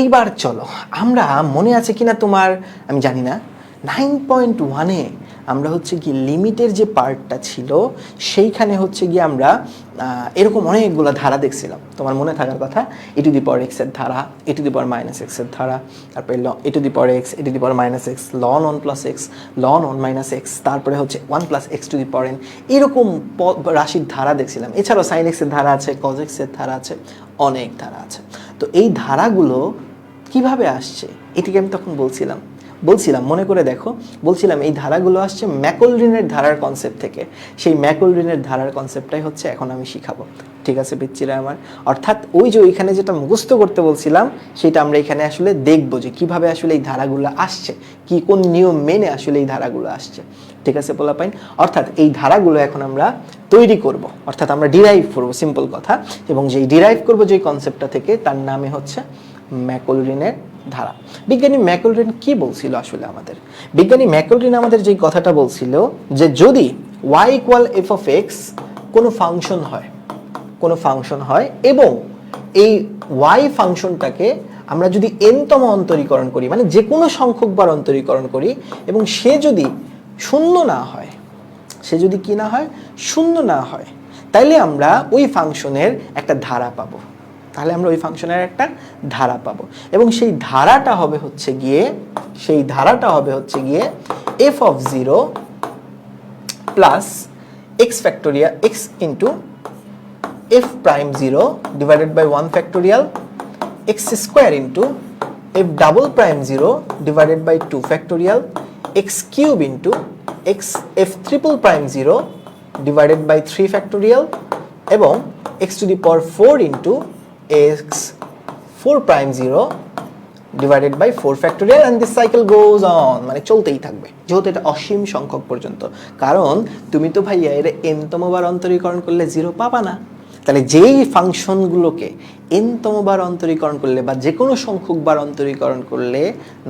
এইবার চলো, আমরা মনে আছে কিনা তোমার? আমি জানি না। নাইন পয়েন্ট ওয়ানে আমরা হচ্ছে কি লিমিটের যে পার্টটা ছিল, সেইখানে হচ্ছে গিয়ে আমরা এরকম অনেকগুলো ধারা দেখছিলাম। তোমার মনে থাকার কথা এ টু দি পাওয়ার এক্সের ধারা এ টু দি পাওয়ার মাইনাস এক্সের ধারা, তারপরে ল a to the power x a to the power minus x ln on plus x ln on minus x তারপরে হচ্ছে one plus x to the power n এরকম রাশির ধারা দেখছিলাম। এছাড়াও সাইন এক্সের ধারা আছে কজ এক্সের ধারা আছে, অনেক ধারা আছে। তো এই ধারাগুলো কীভাবে আসছে? এটিকে আমি তখন বলছিলাম। বলছিলাম, মনে করে দেখো, বলছিলাম এই ধারাগুলো আসছে ম্যাকোলরিনের ধারার কনসেপ্ট থেকে। সেই ম্যাকোলরিনের ধারার কনসেপ্টটাই হচ্ছে এখন আমি শিখাবো। ঠিক আছে, পিচ্চিরা আমার? অর্থাৎ ওই যে ওইখানে যেটা মুখস্থ করতে বলছিলাম, সেটা আমরা এখানে আসলে দেখব যে কীভাবে আসলে এই ধারাগুলো আসছে, কি কোন নিয়ম মেনে আসলে এই ধারাগুলো আসছে। ঠিক আছে, পোলাপাইন? অর্থাৎ এই ধারাগুলো এখন আমরা তৈরি করব। অর্থাৎ আমরা ডিরাইভ করব সিম্পল কথা। এবং যেই ডিরাইভ করব যে কনসেপ্টটা থেকে, তার নামে হচ্ছে ম্যাকোলরিনের ধারা। বিজ্ঞানী ম্যাকোলরিন কি বলছিল আসলে আমাদের? বিজ্ঞানী ম্যাকোলরিন আমাদের যে কথাটা বলছিল যে যদি y equal f of x কোনো ফাংশন হয়, কোনো ফাংশন হয় এবং এই ওয়াই ফাংশনটাকে আমরা যদি এনতম অন্তরীকরণ করি মানে যে কোনো সংখ্যক বার অন্তরীকরণ করি এবং সে যদি শূন্য না হয়, সে যদি কি না হয়? শূন্য না হয়, তাইলে আমরা ওই ফাংশনের একটা ধারা পাবো। তাহলে আমরা ওই ফাংশনের একটা ধারা পাবো। এবং সেই ধারাটা হবে হচ্ছে গিয়ে, সেই ধারাটা হবে হচ্ছে গিয়ে f of zero plus x factorial x into f prime zero divided by one factorial x square into f double prime zero divided by two factorial x cube into x f triple prime zero divided by three factorial এবং x to the power four into x 4 prime 0 divided by four factorial and this cycle goes on মানে চলতেই থাকবে, যেহেতু এটা অসীম সংখ্যক পর্যন্ত। কারণ তুমি তো ভাইয়া এর এনতম বার অন্তরীকরণ করলে জিরো পাবা না। তাহলে যেই ফাংশনগুলোকে এনতম বার অন্তরীকরণ করলে বা যে কোনো সংখ্যক বার অন্তরীকরণ করলে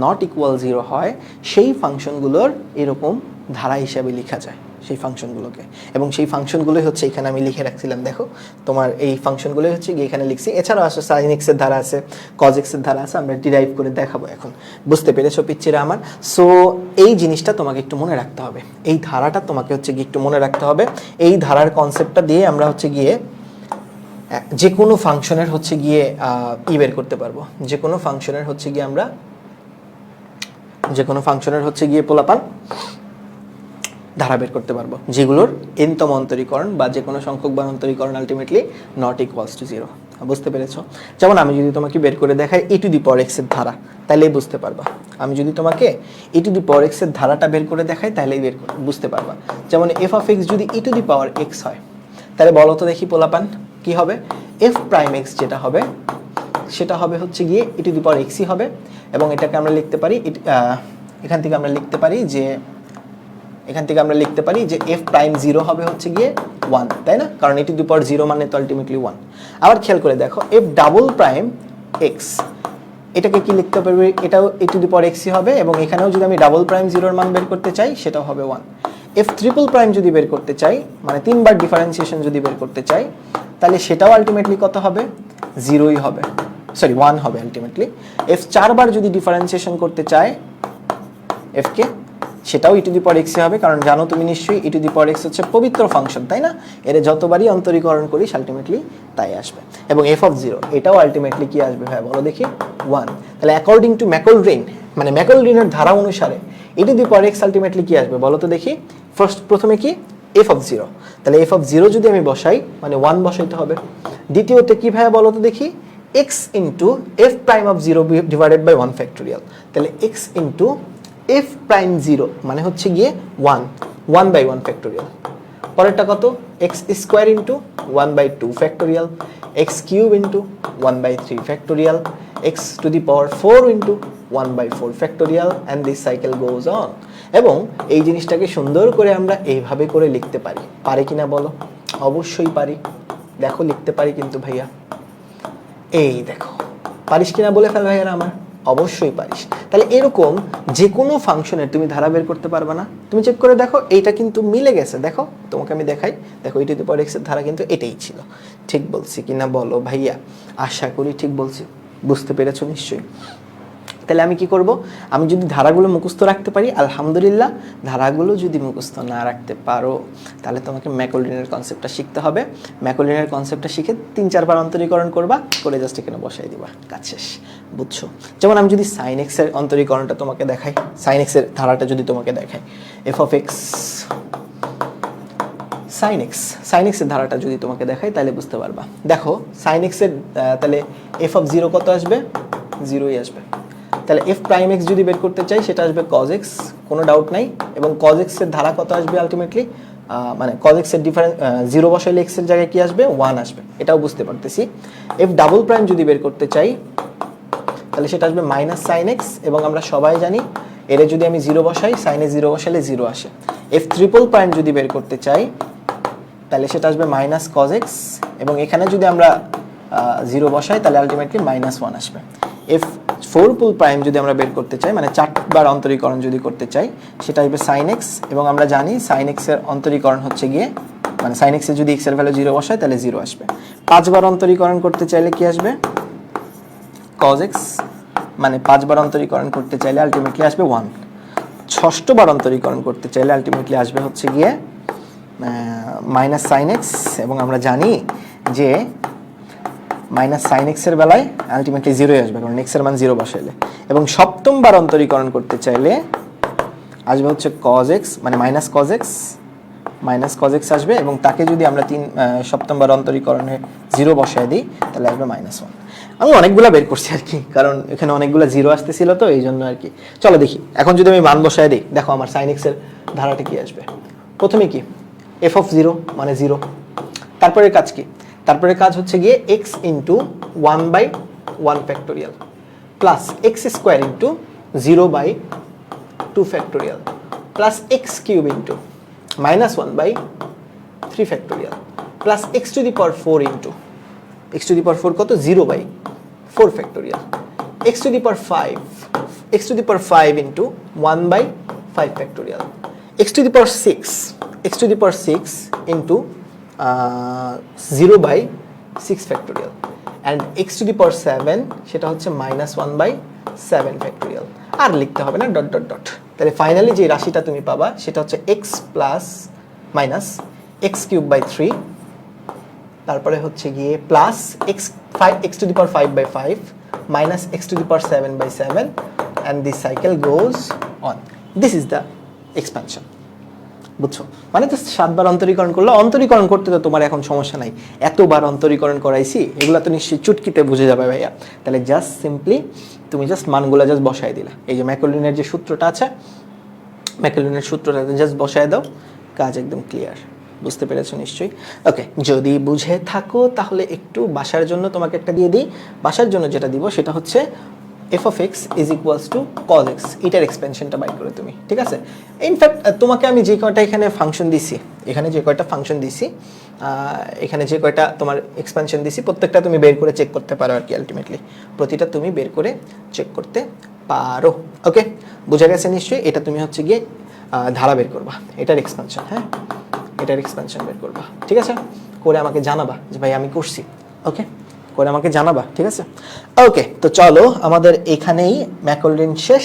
নট ইকুয়াল জিরো হয়, সেই ফাংশনগুলোর এরকম ধারা হিসাবে লেখা যায়। সেই ফাংশনগুলোকে এবং সেই ফাংশনগুলোই হচ্ছে এখানে আমি লিখে রাখছিলাম, দেখো। তোমার এই ফাংশনগুলোই হচ্ছে গিয়ে এখানে লিখছি। এছাড়াও আছে সাইন এক্সের ধারা আছে কজ এক্সের ধারা আছে, আমরা ডিরাইভ করে দেখাবো এখন। বুঝতে পেরেছ পিচ্ছিরা আমার? সো এই জিনিসটা তোমাকে একটু মনে রাখতে হবে। এই ধারাটা তোমাকে হচ্ছে গিয়ে একটু মনে রাখতে হবে। এই ধারার কনসেপ্টটা দিয়ে আমরা হচ্ছে গিয়ে যে কোনো ফাংশনের হচ্ছে গিয়ে ই বের করতে পারব। যে কোনো ফাংশনের হচ্ছে গিয়ে আমরা যে কোনো ফাংশনের হচ্ছে গিয়ে পোলাপান ধারা বের করতে পারব। যেগুলোর এনতম অন্তরীকরণ বা যে কোনো সংখ্যক বা অন্তরীকরণ ultimately not equals to zero বুঝতে পেরেছ? যেমন আমি যদি তোমাকে বের করে দেখাই ই টু দি পর এক্সের ধারা তাহলেই বুঝতে পারবা। আমি যদি তোমাকে ই টু দি পাওয়ার এক্সের ধারাটা বের করে দেখাই তাহলেই বের বুঝতে পারবা। যেমন এফ অফ এক্স যদি ই টু দি পাওয়ার এক্স হয়, তাহলে বলো তো দেখি পোলাপান, কি হবে? এফ প্রাইম এক্স যেটা হবে, সেটা হবে হচ্ছে গিয়ে ই টু দি পাওয়ার এক্সই হবে, এবং এটাকে আমরা লিখতে পারি এখান থেকে আমরা লিখতে পারি যে এখান থেকে আমরা লিখতে পারি যে এফ প্রাইম জিরো হবে হচ্ছে গিয়ে ওয়ান তাই না? কারণ এটি দুপার জিরো মানে তো আলটিমেটলি ওয়ান আবার খেয়াল করে দেখো এফ ডাবল প্রাইম এক্স এটাকে কি লিখতে পারবে? এটাও এটি দুপার এক্সই হবে এবং এখানেও যদি আমি ডাবল প্রাইম জিরোর মান বের করতে চাই, সেটাও হবে ওয়ান এফ ট্রিপল প্রাইম যদি বের করতে চাই মানে তিনবার ডিফারেন্সিয়েশন যদি বের করতে চাই, তাহলে সেটাও আলটিমেটলি কত হবে? জিরোই হবে। সরি ওয়ান হবে আলটিমেটলি এফ চারবার যদি ডিফারেন্সিয়েশন করতে চায় এফ কে সেটাও ইটু দি পাওয়ার এক্সে হবে, কারণ জানো তুমি নিশ্চয়ই ইটু দি পাওয়ার এক্স হচ্ছে পবিত্র ফাংশন তাই না? এর যতবারই অন্তরীকরণ করিস আলটিমেটলি তাই আসবে। এবং এফ অফ জিরো এটাও আলটিমেটলি কি আসবে ভাই? বলো দেখি। ওয়ান তাহলে অ্যাকর্ডিং টু ম্যাকল রিন মানে ম্যাকল রিনের ধারা অনুসারে e to the power x ultimately কি আসবে? বলো তো দেখি। ফার্স্ট প্রথমে কি? এফ অফ জিরো তাহলে এফ অফ জিরো যদি আমি বসাই মানে ওয়ান বসাইতে হবে। দ্বিতীয়তে কি ভাই বলো তো দেখি? X into f prime of zero divided by one factorial তাহলে x into f prime zero মানে হচ্ছে গিয়ে one one by one factorial পরেরটা কত? X square into one by two factorial x cube into one by three factorial x to the power four into one by four factorial and this cycle goes on এবং এই জিনিসটাকে সুন্দর করে আমরা এইভাবে করে লিখতে পারি। পারি কিনা বলো? অবশ্যই পারি। দেখো, লিখতে পারি কিন্তু ভাইয়া। এই দেখো। পারিস কিনা বলে ফেল ভাইয়ারা আমার? অবশ্যই পারিস। তাহলে এরকম যে কোনো ফাংশনের তুমি ধারা বের করতে পারবে না। তুমি চেক করে দেখো, এইটা কিন্তু মিলে গেছে। দেখো, তোমাকে আমি দেখাই। দেখো এই টু দি এক্সের ধারা কিন্তু এটাই ছিল। ঠিক বলছি কিনা বলো ভাইয়া? আশা করি ঠিক বলছি। বুঝতে পেরেছ নিশ্চয়ই? তাহলে আমি কি করব? আমি যদি ধারাগুলো মুখস্থ রাখতে পারি, আলহামদুলিল্লাহ, ধারাগুলো যদি মুখস্থ না রাখতে পারো, তাহলে তোমাকে ম্যাকোলিনের কনসেপ্টটা শিখতে হবে। ম্যাকোলিনের কনসেপ্টটা শিখে তিন, চারবার অন্তরীকরণ করবা, করে জাস্ট এখানে বসাই দিবা। কাজ শেষ। বুঝছ? যেমন আমি যদি সাইন এক্সের অন্তরীকরণটা তোমাকে দেখাই সাইন এক্সের ধারাটা যদি তোমাকে দেখাই f of x sine x sine এক্সের ধারাটা যদি তোমাকে দেখাই, তাহলে বুঝতে পারবা। দেখো সাইন এক্সের তাহলে এফ অফ জিরো কত আসবে? জিরোই আসবে। তাহলে এফ প্রাইম এক্স যদি বের করতে চাই, সেটা আসবে কজ এক্স কোনো ডাউট নাই। এবং কজ এক্সের ধারা কত আসবে আলটিমেটলি মানে কজ এক্সের ডিফারেন্স জিরো বসাইলে এক্সের জায়গায় কি আসবে? ওয়ান আসবে। এটাও বুঝতে পারতেছি। এফ ডাবল প্রাইম যদি বের করতে চাই, তাহলে সেটা আসবে মাইনাস সাইন এক্স এবং আমরা সবাই জানি এরে যদি আমি জিরো বসাই সাইনে জিরো বসালে জিরো আসে। এফ ট্রিপল প্রাইম যদি বের করতে চাই, তাহলে সেটা আসবে মাইনাস কজ এক্স এবং এখানে যদি আমরা জিরো বসাই, তাহলে আলটিমেটলি মাইনাস ওয়ান আসবে। এফ ফোর পুল প্রাইম যদি আমরা বের করতে চাই মানে চারবার অন্তরীকরণ যদি করতে চাই সেটা আসবে সাইন এক্স এবং আমরা জানি সাইন এক্সের অন্তরীকরণ হচ্ছে গিয়ে মানে সাইন যদি এক্সের ভ্যালু জিরো বসায়, তাহলে জিরো আসবে। পাঁচবার অন্তরীকরণ করতে চাইলে কি আসবে? কজ এক্স মানে পাঁচবার অন্তরীকরণ করতে চাইলে আলটিমেটলি আসবে ওয়ান ষষ্ঠবার অন্তরীকরণ করতে চাইলে আলটিমেটলি আসবে হচ্ছে গিয়ে মাইনাস সাইন এক্স এবং আমরা জানি যে মাইনাস সাইন এক্সের বেলায় আলটিমেটলি জিরোই আসবে, কারণ এক্সের মান জিরো বসাইলে। এবং সপ্তমবার অন্তরীকরণ করতে চাইলে আসবে হচ্ছে কজ এক্স মানে minus cos x minus cos x আসবে এবং তাকে যদি আমরা তিন সপ্তমবার অন্তরীকরণে জিরো বসায় দিই, তাহলে আসবে মাইনাস ওয়ান আমি অনেকগুলো বের করছি আর কি, কারণ এখানে অনেকগুলো জিরো আসতেছিল তো, এই জন্য আর কি। চলো দেখি, এখন যদি আমি মান বসায় দিই, দেখো আমার সাইন এক্সের ধারাটা কি আসবে? প্রথমে কি? এফ অফ জিরো মানে জিরো তারপরে কাজ কি? তারপরে কাজ হচ্ছে গিয়ে x into one by one factorial plus x square into zero by two factorial plus x cube into minus one by three factorial plus x to the power four into x to the power four কত? Zero by four factorial x to the power five x to the power five into one by five factorial x to the power six x to the power six into zero by six factorial and x to the power seven সেটা হচ্ছে minus one by seven factorial আর লিখতে হবে না dot dot dot তাহলে finally যে রাশিটা তুমি পাবা, সেটা হচ্ছে x plus minus x cube by three তারপরে হচ্ছে গিয়ে plus x five x to the power five by five minus x to the power seven by seven and this cycle goes on this is the expansion বুঝছ? মানে তো সাতবার অন্তরীকরণ করলে, অন্তরীকরণ করতে তো তোমার এখন সমস্যা নাই। এতবার অন্তরীকরণ করাইছি এগুলো তো নিশ্চয়ই চুটকিতে বুঝে যাবে ভাইয়া। তাহলে জাস্ট সিম্পলি তুমি জাস্ট মানগুলো জাস্ট বসাই দিলা। এই যে ম্যাকোলিনের যে সূত্রটা আছে ম্যাকোলিনের সূত্রটা জাস্ট বসায় দাও, কাজ একদম ক্লিয়ার বুঝতে পেরেছ নিশ্চয়ই? ওকে যদি বুঝে থাকো তাহলে একটু বাসার জন্য তোমাকে একটা দিয়ে দিই। বাসার জন্য যেটা দিব সেটা হচ্ছে f of x is equals to cos x এটার এক্সপেনশনটা বাইর করে তুমি, ঠিক আছে? ইনফ্যাক্ট তোমাকে আমি যে কয়টা এখানে ফাংশন দিছি, এখানে যে কয়টা ফাংশন দিছি এখানে যে কয়টা তোমার এক্সপেনশন দিছি, প্রত্যেকটা তুমি বের করে চেক করতে পারো আর কি আলটিমেটলি প্রতিটা তুমি বের করে চেক করতে পারো ওকে বোঝা গেছে নিশ্চয়ই? এটা তুমি হচ্ছে গিয়ে ধারা বের করবা, এটার এক্সপেনশন হ্যাঁ? এটার এক্সপেনশন বের করবা, ঠিক আছে? করে আমাকে জানাবা যে, ভাই, আমি করছি ওকে করে আমাকে জানাবা ঠিক আছে? ওকে তো চলো আমাদের এখানেই ম্যাকোলিন শেষ।